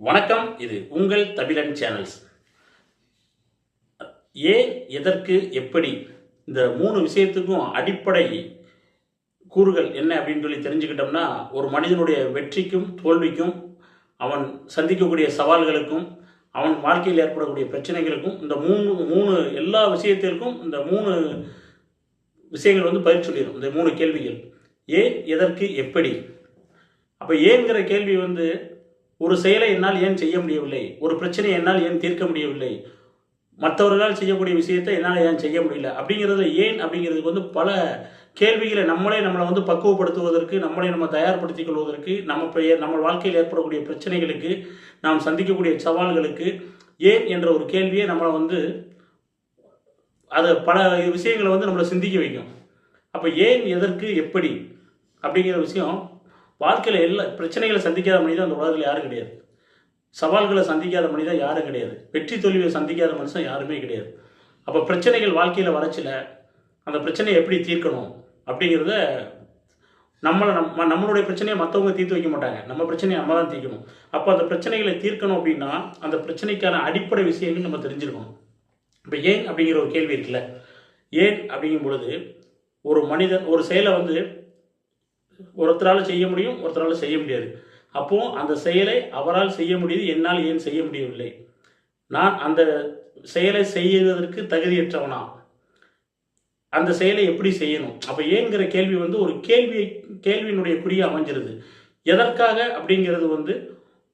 வணக்கம் இது உங்கள் தமிழன் சேனல்ஸ் ஏன் எதற்கு எப்படி? இந்த மூணு விஷயத்துக்கும் அடிப்படை கூறுகள் என்ன அப்படின்னு சொல்லி தெரிஞ்சுக்கிட்டோம்னா ஒரு மனிதனுடைய வெற்றிக்கும் தோல்விக்கும் அவன் சந்திக்கக்கூடிய சவால்களுக்கும் அவன் வாழ்க்கையில் ஏற்படக்கூடிய பிரச்சனைகளுக்கும் இந்த மூணு மூணு எல்லா விஷயத்திற்கும் இந்த மூணு விஷயங்கள் வந்து பயிர் சொல்லிடும். இந்த மூணு கேள்விகள். ஏன் எதற்கு எப்படி? அப்போ ஏங்கிற கேள்வி வந்து ஒரு செயலை என்னால் ஏன் செய்ய முடியவில்லை? ஒரு பிரச்சனையை என்னால் ஏன் தீர்க்க முடியவில்லை? மற்றவர்களால் செய்யக்கூடிய விஷயத்தை என்னால் ஏன் செய்ய முடியல? அப்படிங்கிறது ஏன் அப்படிங்கிறதுக்கு வந்து பல கேள்விகளை நம்மளே நம்மளை வந்து பக்குவப்படுத்துவதற்கு நம்மளை நம்ம தயார்படுத்திக் கொள்வதற்கு நம்ம பெயர் நம்ம வாழ்க்கையில் ஏற்படக்கூடிய பிரச்சனைகளுக்கு நாம் சந்திக்கக்கூடிய சவால்களுக்கு ஏன் என்ற ஒரு கேள்வியை நம்மளை வந்து அது பல விஷயங்களை வந்து நம்மளை சிந்திக்க வைக்கும். அப்போ ஏன் எதற்கு எப்படி அப்படிங்கிற விஷயம் வாழ்க்கையில் எல்லா பிரச்சனைகளை சந்திக்காத மனிதன் அந்த உலகத்தில் யாரும் கிடையாது. சவால்களை சந்திக்காத மனிதன் யாரும் கிடையாது. வெற்றி தோல்வியை சந்திக்காத மனுஷன் யாருமே கிடையாது. அப்போ பிரச்சனைகள் வாழ்க்கையில் வரச்சில அந்த பிரச்சனையை எப்படி தீர்க்கணும் அப்படிங்கிறத நம்மளை நம்ம நம்மளுடைய பிரச்சனையை மற்றவங்க தீர்த்து வைக்க மாட்டாங்க. நம்ம பிரச்சனையை நம்ம தான் தீர்க்கணும். அப்போ அந்த பிரச்சனைகளை தீர்க்கணும் அப்படின்னா அந்த பிரச்சனைக்கான அடிப்படை விஷயங்கள் நம்ம தெரிஞ்சிருக்கணும். இப்போ ஏன் அப்படிங்கிற ஒரு கேள்வி இருக்குல்ல? ஏன் அப்படிங்கும் பொழுது ஒரு மனிதன் ஒரு செயலை வந்து ஒருத்தரால் செய்ய முடியும் ஒருத்தரால் செய்ய முடியாது. அப்போ அந்த செயலை அவரால் செய்ய முடியுது என்னால் ஏன் செய்ய முடியவில்லை? நான் அந்த செயலை செய்வதற்கு தகுதியற்றவனா? அந்த செயலை எப்படி செய்யணும்? அப்போ ஏங்கிற கேள்வி வந்து ஒரு கேள்வி கேள்வியினுடைய குறிய அமைஞ்சிருது. எதற்காக அப்படிங்கிறது வந்து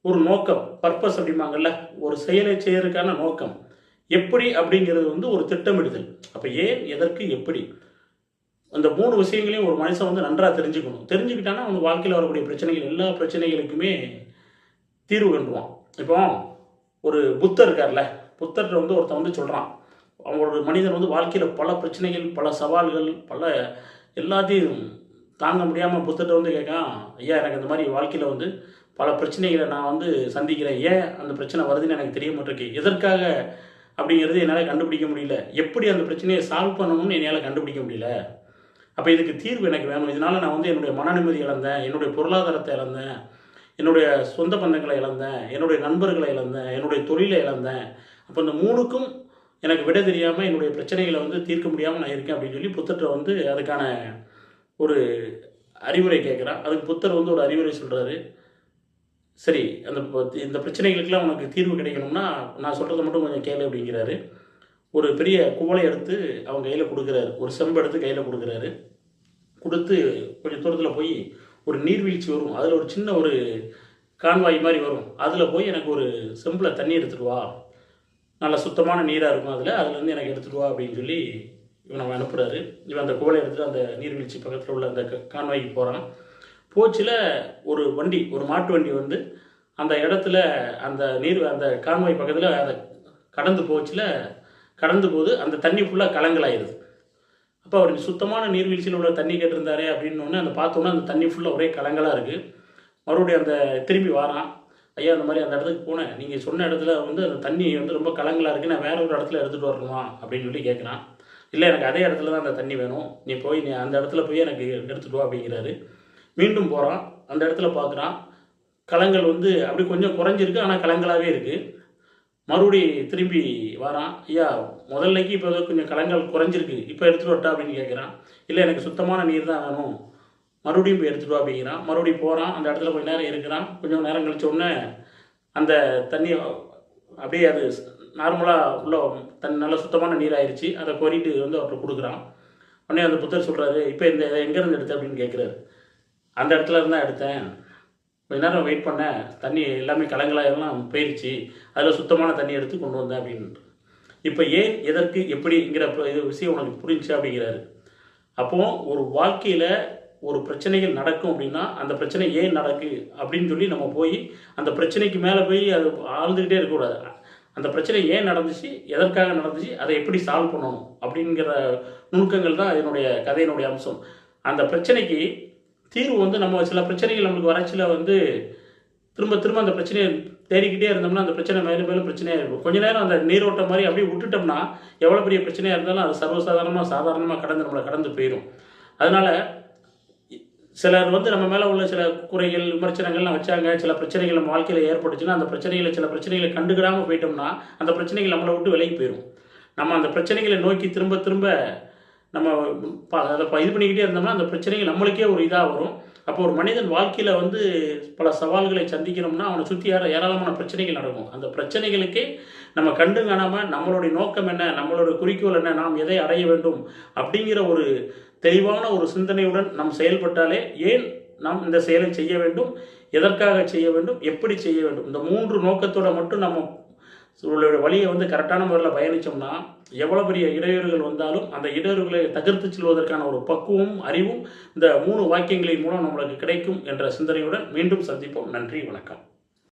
ஒரு நோக்கம் பர்பஸ் அப்படிம்பாங்கல்ல ஒரு செயலை செய்யறதுக்கான நோக்கம். எப்படி அப்படிங்கிறது வந்து ஒரு திட்டமிடுதல். அப்போ ஏன் எதற்கு எப்படி? அந்த மூணு விஷயங்களையும் ஒரு மனுஷன் வந்து நன்றாக தெரிஞ்சுக்கணும். தெரிஞ்சுக்கிட்டான்னா அவன் வாழ்க்கையில் வரக்கூடிய பிரச்சனைகள் எல்லா பிரச்சனைகளுக்குமே தீர்வு கண்டுவான் இப்போ ஒரு புத்தர் இருக்கார்ல புத்தர்கிட்ட வந்து ஒருத்தன் வந்து சொல்கிறான் அவங்களோட மனிதன் வந்து வாழ்க்கையில் பல பிரச்சனைகள் பல சவால்கள் பல எல்லாத்தையும் தாங்க முடியாமல் புத்தர்கிட்ட வந்து கேட்கான் ஐயா எனக்கு இந்த மாதிரி வாழ்க்கையில் வந்து பல பிரச்சனைகளை நான் வந்து சந்திக்கிறேன். ஏன் அந்த பிரச்சனை வருதுன்னு எனக்கு தெரிய மாட்டேருக்கு எதற்காக? அப்படிங்கிறது என்னால் கண்டுபிடிக்க முடியல. எப்படி அந்த பிரச்சனையை சால்வ் பண்ணணும்னு என்னால் கண்டுபிடிக்க முடியல. அப்போ இதுக்கு தீர்வு எனக்கு வேணும். இதனால் நான் வந்து என்னுடைய மன நிம்மதி இழந்தேன். என்னுடைய பொருளாதாரத்தை இழந்தேன். என்னுடைய சொந்த பந்தங்களை இழந்தேன். என்னுடைய நண்பர்களை இழந்தேன். என்னுடைய தொழிலை இழந்தேன். அப்போ இந்த மூணுக்கும் எனக்கு விட தெரியாமல் என்னுடைய பிரச்சனைகளை வந்து தீர்க்க முடியாமல் நான் இருக்கேன் அப்படின்னு சொல்லி புத்தர்கிட்ட வந்து அதுக்கான ஒரு அறிவுரை கேட்குறான். அதுக்கு புத்தர் வந்து ஒரு அறிவுரை சொல்கிறாரு சரி அந்த இந்த பிரச்சனைகளுக்கெல்லாம் உனக்கு தீர்வு கிடைக்கணும்னா நான் சொல்கிறத மட்டும் கொஞ்சம் கேளு அப்படிங்கிறாரு. ஒரு பெரிய குவளை எடுத்து அவங்க கையில் கொடுக்குறாரு. ஒரு செம்பு எடுத்து கையில் கொடுக்குறாரு. கொடுத்து கொஞ்சம் தூரத்தில் போய் ஒரு நீர்வீழ்ச்சி வரும். அதில் ஒரு சின்ன ஒரு கான்வாய் மாதிரி வரும். அதில் போய் எனக்கு ஒரு செம்பில் தண்ணி எடுத்துகிட்டு வா. நல்ல சுத்தமான நீராக இருக்கும் அதில். அதுலேருந்து எனக்கு எடுத்துகிட்டு வா அப்படின்னு சொல்லி இவன் அவன் அனுப்புகிறாரு இவன் அந்த குவளை எடுத்துகிட்டு அந்த நீர்வீழ்ச்சி பக்கத்தில் உள்ள அந்த க- கான்வாய்க்கு போகிறான் போச்சில் ஒரு வண்டி ஒரு மாட்டு வண்டி வந்து அந்த இடத்துல அந்த நீர் அந்த கான்வாய் பக்கத்தில் அதை கடந்து போச்சில். கடந்து போது அந்த தண்ணி ஃபுல்லாக கலங்கலாயிருது. அப்போ அவர் சுத்தமான நீர்வீழ்ச்சியில் உள்ள தண்ணி கேட்டிருந்தாரே அப்படின்னு ஒன்று அந்த பார்த்தோன்னே அந்த தண்ணி ஃபுல்லாக ஒரே கலங்கலாக இருக்குது மறுபடியும் அந்த திரும்பி வாரான். ஐயா அந்த மாதிரி அந்த இடத்துக்கு போனேன். நீங்கள் சொன்ன இடத்துல வந்து அந்த தண்ணி வந்து ரொம்ப கலங்கலாக இருக்குது நான் வேற ஒரு இடத்துல எடுத்துகிட்டு வரணுமா? அப்படின்னு சொல்லி கேட்குறான் இல்லை எனக்கு அதே இடத்துல தான் அந்த தண்ணி வேணும். நீ போய் நீ அந்த இடத்துல போய் எனக்கு எடுத்துகிட்டு வா அப்படிங்கிறாரு. மீண்டும் போகிறான் அந்த இடத்துல பார்க்குறான் கலங்கள் வந்து அப்படி கொஞ்சம் குறைஞ்சிருக்கு. ஆனால் கலங்களாகவே இருக்குது மறுபடி திரும்பி வரான் ஐயா முதல்லைக்கு இப்போ ஏதோ கொஞ்சம் கலங்கள் குறைஞ்சிருக்கு இப்போ எடுத்துகிட்டு வரட்டா? அப்படின்னு கேட்குறான் இல்லை எனக்கு சுத்தமான நீர் தான் வேணும். மறுபடியும் போய் எடுத்துகிட்டு வா அப்படிங்கிறான். மறுபடியும் போகிறான் அந்த இடத்துல கொஞ்ச நேரம் இருக்கிறான். கொஞ்சம் நேரம் கழிச்ச உடனே அந்த தண்ணி அப்படியே அது நார்மலாக உள்ள தன் நல்ல சுத்தமான நீர் ஆயிடுச்சு அதை கோரிட்டு வந்து அவர்கிட்ட கொடுக்குறான். உடனே அந்த புத்தர் சொல்கிறாரு இப்போ இந்த இதை எங்கேருந்து எடுத்த? அப்படின்னு கேட்குறாரு அந்த இடத்துல இருந்தால் எடுத்தேன். கொஞ்ச நேரம் வெயிட் பண்ணேன் தண்ணி எல்லாமே கலங்களாக எல்லாம் போயிடுச்சு அதில் சுத்தமான தண்ணி எடுத்து கொண்டு வந்தேன் அப்படின்ட்டு இப்போ ஏன் எதற்கு எப்படிங்கிற இது விஷயம் உனக்கு புரிஞ்சுச்சு அப்படிங்கிறாரு. அப்போ ஒரு வாழ்க்கையில் ஒரு பிரச்சனைகள் நடக்கும் அப்படின்னா அந்த பிரச்சனை ஏன் நடக்கு அப்படின்னு சொல்லி நம்ம போய் அந்த பிரச்சனைக்கு மேலே போய் அது ஆழ்ந்துக்கிட்டே இருக்கக்கூடாது. அந்த பிரச்சனை ஏன் நடந்துச்சு எதற்காக நடந்துச்சு அதை எப்படி சால்வ் பண்ணணும் அப்படிங்கிற நுணுக்கங்கள் தான் இதனுடைய கதையினுடைய அம்சம். அந்த பிரச்சனைக்கு தீர்வு வந்து நம்ம சில பிரச்சனைகள் நம்மளுக்கு வறட்சியில் வந்து திரும்ப திரும்ப அந்த பிரச்சனையை தேடிக்கிட்டே இருந்தோம்னா அந்த பிரச்சனை மேலும் மேலும் பிரச்சனையாக இருக்கும். கொஞ்ச நேரம் அந்த நீரோட்டம் மாதிரி அப்படியே விட்டுட்டோம்னா எவ்வளோ பெரிய பிரச்சனையாக இருந்தாலும் அது சர்வசாதாரணமாக சாதாரணமாக கடந்து நம்மளை கடந்து போயிடும் அதனால் சிலர் வந்து நம்ம மேலே உள்ள சில குறைகள் விமர்சனங்கள்லாம் வச்சாங்க. சில பிரச்சனைகள் நம்ம வாழ்க்கையில் ஏற்பட்டுச்சுன்னா அந்த பிரச்சனைகளை சில பிரச்சனைகளை கண்டுக்கிடாமல் போயிட்டோம்னா அந்த பிரச்சனைகள் நம்மளை விட்டு விலகி போயிடும் நம்ம அந்த பிரச்சனைகளை நோக்கி திரும்ப திரும்ப நம்ம ப- அதை ப- இது பண்ணிக்கிட்டே இருந்தோம்னா அந்த பிரச்சனைகள் நம்மளுக்கே ஒரு இதாக வரும். அப்போ ஒரு மனிதன் வாழ்க்கையில் வந்து பல சவால்களை சந்திக்கணும்னா அவனை சுற்றி ஏற ஏராளமான பிரச்சனைகள் நடக்கும். அந்த பிரச்சனைகளுக்கே நம்ம கண்டு காணாமல் நம்மளுடைய நோக்கம் என்ன நம்மளோட குறிக்கோள் என்ன நாம் எதை அடைய வேண்டும் அப்படிங்கிற ஒரு தெளிவான ஒரு சிந்தனையுடன் நாம் செயல்பட்டாலே ஏன் நாம் இந்த செயலை செய்ய வேண்டும் எதற்காக செய்ய வேண்டும் எப்படி செய்ய வேண்டும் இந்த மூன்று நோக்கத்தோட மட்டும் நம்ம உங்களுடைய வழியை வந்து கரெக்டான முறையில் பயணித்தோம்னா எவ்வளோ பெரிய இடையூறுகள் வந்தாலும் அந்த இடையூறுகளை தகர்த்து செல்வதற்கான ஒரு பக்குவமும் அறிவும் இந்த மூணு வாக்கியங்களின் மூலம் நம்மளுக்கு கிடைக்கும் என்ற சிந்தனையுடன் மீண்டும் சந்திப்போம். நன்றி வணக்கம்.